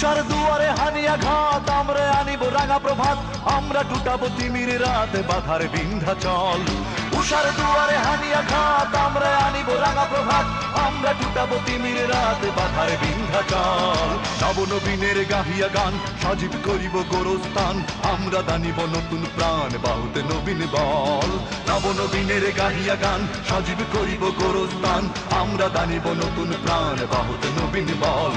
উষার দুয়ারে হানিয়া ঘাত আমরা আনিব রাঙা প্রভাত, আমরা টুটাবো তিমির রাত, বাধার বিন্ধা চল। উষার দুয়ারে হানিয়া ঘাত আমরা আনিব রাঙা প্রভাত, আমরা টুটাবো তিমির রাত, বাধার বিন্ধা চল। নবনবীনের গাহিয়া গান, সজীব করিব গোরস্থান, আমরা দানিব নতুন প্রাণ, বাহুতে নবীন বল। নবনবীনের গাহিয়া গান, সজীব করিব গোরস্থান, আমরা দানিব নতুন প্রাণ, বাহুতে নবীন বল।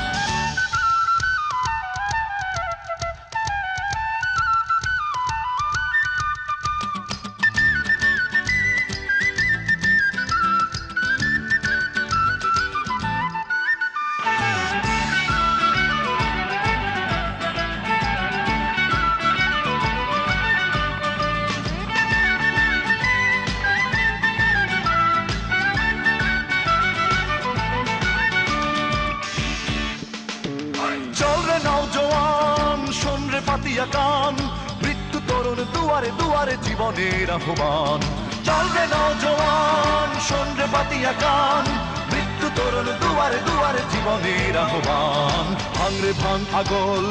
রে কান মৃত্যু তরুণ দুয়ারে দুয়ারে জীবনের আহ্বান চল রে নওজওয়ান শোন পাতিয়া কান মৃত্যু তরুণ দুয়ারে দুয়ারে জীবনের আহ্বান ভাঙ রে ভাঙ আগল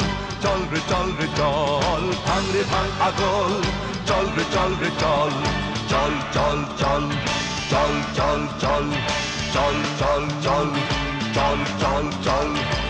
চল রে চল রে চল ভাঙ রে ভাঙ আগল চল রে চল রে চল চল চল চল চল চল চল চল চল চল চল চল চল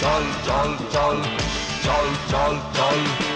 চল চল চল চল চল চল